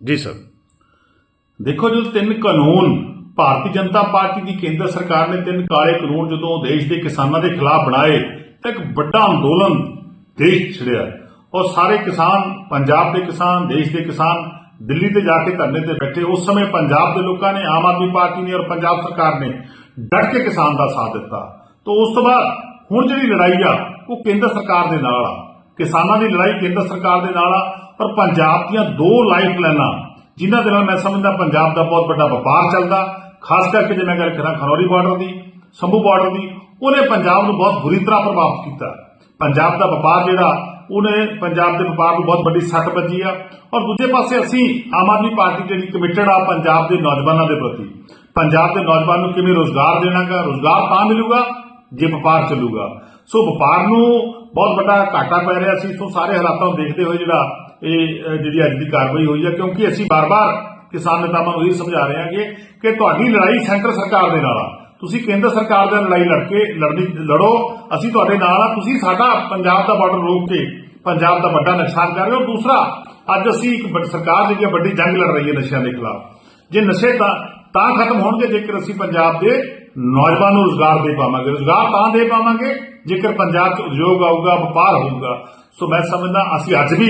ਜੀ ਸਰ। ਦੇਖੋ ਜਦੋਂ ਤਿੰਨ ਕਾਨੂੰਨ ਭਾਰਤੀ ਜਨਤਾ ਪਾਰਟੀ ਦੀ ਕੇਂਦਰ ਸਰਕਾਰ ਨੇ ਤਿੰਨ ਕਾਲੇ ਕਾਨੂੰਨ ਜਦੋਂ ਦੇਸ਼ ਦੇ ਕਿਸਾਨਾਂ ਦੇ ਖਿਲਾਫ ਬਣਾਏ, ਤਾਂ ਇੱਕ ਵੱਡਾ ਅੰਦੋਲਨ ਦੇਸ਼ 'ਚ ਛਿੜਿਆ। ਔਰ ਸਾਰੇ ਕਿਸਾਨ, ਪੰਜਾਬ ਦੇ ਕਿਸਾਨ, ਦੇਸ਼ ਦੇ ਕਿਸਾਨ ਦਿੱਲੀ ਤੇ ਜਾ ਕੇ ਧਰਨੇ ਤੇ ਬੈਠੇ। ਉਸ ਸਮੇਂ ਪੰਜਾਬ ਦੇ ਲੋਕਾਂ ਨੇ, ਆਮ ਆਦਮੀ ਪਾਰਟੀ ਨੇ ਔਰ ਪੰਜਾਬ ਸਰਕਾਰ ਨੇ ਡਟ ਕੇ ਕਿਸਾਨ ਦਾ ਸਾਥ ਦਿੱਤਾ। ਤੋਂ ਉਸ ਤੋਂ ਬਾਅਦ ਹੁਣ ਜਿਹੜੀ ਲੜਾਈ ਆ, ਉਹ ਕੇਂਦਰ ਸਰਕਾਰ ਦੇ ਨਾਲ ਆ। ਕਿਸਾਨਾਂ ਦੀ ਲੜਾਈ ਕੇਂਦਰ ਸਰਕਾਰ ਦੇ ਨਾਲ ਆ। ਪਰ ਪੰਜਾਬ ਦੀਆਂ ਦੋ ਲਾਈਫ ਲਾਈਨਾਂ ਜਿਨ੍ਹਾਂ ਦੇ ਨਾਲ ਮੈਂ ਸਮਝਦਾ ਪੰਜਾਬ ਦਾ ਬਹੁਤ ਵੱਡਾ ਵਪਾਰ ਚੱਲਦਾ, ਖਾਸ ਕਰਕੇ ਜੇ ਮੈਂ ਗੱਲ ਕਰਾਂ ਖਨੌਰੀ ਬਾਰਡਰ ਦੀ, ਸੰਭੂ ਬਾਰਡਰ ਦੀ, ਉਹਨੇ ਪੰਜਾਬ ਨੂੰ ਬਹੁਤ ਬੁਰੀ ਤਰ੍ਹਾਂ ਪ੍ਰਭਾਵਿਤ ਕੀਤਾ। ਪੰਜਾਬ ਦਾ ਵਪਾਰ ਜਿਹੜਾ, ਉਹਨੇ ਪੰਜਾਬ ਦੇ ਵਪਾਰ ਨੂੰ ਬਹੁਤ ਵੱਡੀ ਸੱਟ ਵੱਜੀ ਆ। ਔਰ ਦੂਜੇ ਪਾਸੇ ਅਸੀਂ ਆਮ ਆਦਮੀ ਪਾਰਟੀ ਜਿਹੜੀ ਕਮਿਟਡ ਆ, ਪੰਜਾਬ ਦੇ ਨੌਜਵਾਨਾਂ ਦੇ ਪ੍ਰਤੀ। ਪੰਜਾਬ ਦੇ ਨੌਜਵਾਨ ਨੂੰ ਕਿਵੇਂ ਰੋਜ਼ਗਾਰ ਦੇਣਾਗਾ? ਰੋਜ਼ਗਾਰ ਤਾਂ ਮਿਲੂਗਾ ਜੇ ਵਪਾਰ ਚੱਲੂਗਾ। ਸੋ ਵਪਾਰ ਨੂੰ ਬਹੁਤ ਵੱਡਾ ਘਾਟਾ ਪੈ ਰਿਹਾ ਸੀ। ਸੋ ਸਾਰੇ ਹਾਲਾਤਾਂ ਨੂੰ ਦੇਖਦੇ ਹੋਏ ਜਿਹੜਾ ਇਹ ਜਿਹੜੀ ਅੱਜ ਦੀ ਕਾਰਵਾਈ ਹੋਈ ਹੈ ਕਿਉਂਕਿ ਅਸੀਂ ਬਾਰ-ਬਾਰ ਕਿਸਾਨ ਨੇਤਾਵਾਂ ਨੂੰ ਇਹ ਸਮਝਾ ਰਹੇ ਹਾਂਗੇ ਕਿ ਤੁਹਾਡੀ ਲੜਾਈ ਸੈਂਟਰ ਸਰਕਾਰ ਦੇ ਨਾਲ ਆ। ਤੁਸੀਂ ਕੇਂਦਰ ਸਰਕਾਰ ਦੇ ਨਾਲ ਲੜਾਈ ਲੜ ਕੇ ਲੜਨੀ, ਲੜੋ, ਅਸੀਂ ਤੁਹਾਡੇ ਨਾਲ ਆ। ਤੁਸੀਂ ਸਾਡਾ ਪੰਜਾਬ ਦਾ ਬਾਰਡਰ ਰੋਕ ਕੇ ਪੰਜਾਬ ਦਾ ਵੱਡਾ ਨੁਕਸਾਨ ਕਰ ਰਹੇ ਹੋ। ਦੂਸਰਾ, ਅੱਜ ਅਸੀਂ ਇੱਕ ਸਰਕਾਰ ਜਿਹੜੀ ਹੈ ਵੱਡੀ ਜੰਗ ਲੜ ਰਹੀ ਹੈ ਨਸ਼ਿਆਂ ਦੇ ਖਿਲਾਫ। ਜੇ ਨਸ਼ੇ ਤਾਂ ਤਾਂ ਖਤਮ ਹੋਣਗੇ, ਜੇਕਰ ਅਸੀਂ ਪੰਜਾਬ ਦੇ ਨੌਜਵਾਨ ਨੂੰ ਰੋਜ਼ਗਾਰ ਦੇ ਪਾਵਾਂਗੇ। ਰੋਜ਼ਗਾਰ ਤਾਂ ਦੇ ਪਾਵਾਂਗੇ, ਜੇਕਰ ਪੰਜਾਬ 'ਚ ਉਦਯੋਗ ਆਊਗਾ, ਵਪਾਰ ਹੋਊਗਾ। ਸੋ ਮੈਂ ਸਮਝਦਾ, ਅਸੀਂ ਅੱਜ ਵੀ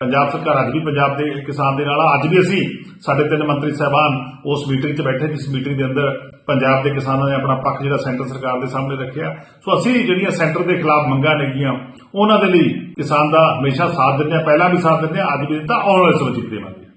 ਪੰਜਾਬ ਸਰਕਾਰ ਅੱਜ ਵੀ ਪੰਜਾਬ ਦੇ ਕਿਸਾਨ ਦੇ ਨਾਲ ਆ। ਅੱਜ ਵੀ ਅਸੀਂ ਸਾਡੇ ਤਿੰਨ ਮੰਤਰੀ ਸਾਹਿਬਾਨ ਉਸ ਮੀਟਿੰਗ 'ਚ ਬੈਠੇ ਜਿਸ ਮੀਟਿੰਗ ਦੇ ਅੰਦਰ ਪੰਜਾਬ ਦੇ ਕਿਸਾਨਾਂ ਨੇ ਆਪਣਾ ਪੱਖ ਜਿਹੜਾ ਸੈਂਟਰ ਸਰਕਾਰ ਦੇ ਸਾਹਮਣੇ ਰੱਖਿਆ। ਸੋ ਅਸੀਂ ਜਿਹੜੀਆਂ ਸੈਂਟਰ ਦੇ ਖਿਲਾਫ ਮੰਗਾਂ ਨੇਗੀਆਂ, ਉਹਨਾਂ ਦੇ ਲਈ ਕਿਸਾਨ ਦਾ ਹਮੇਸ਼ਾ ਸਾਥ ਦਿੰਦੇ ਆ ਪਹਿਲਾਂ ਵੀ ਸਾਥ ਦਿੰਦੇ ਆ ਅੱਜ ਵੀ ਦਿੱਤਾ, ਆਉਣ ਵਾਲੇ ਸਮੇਂ 'ਚ ਦੇਵਾਂਗੇ।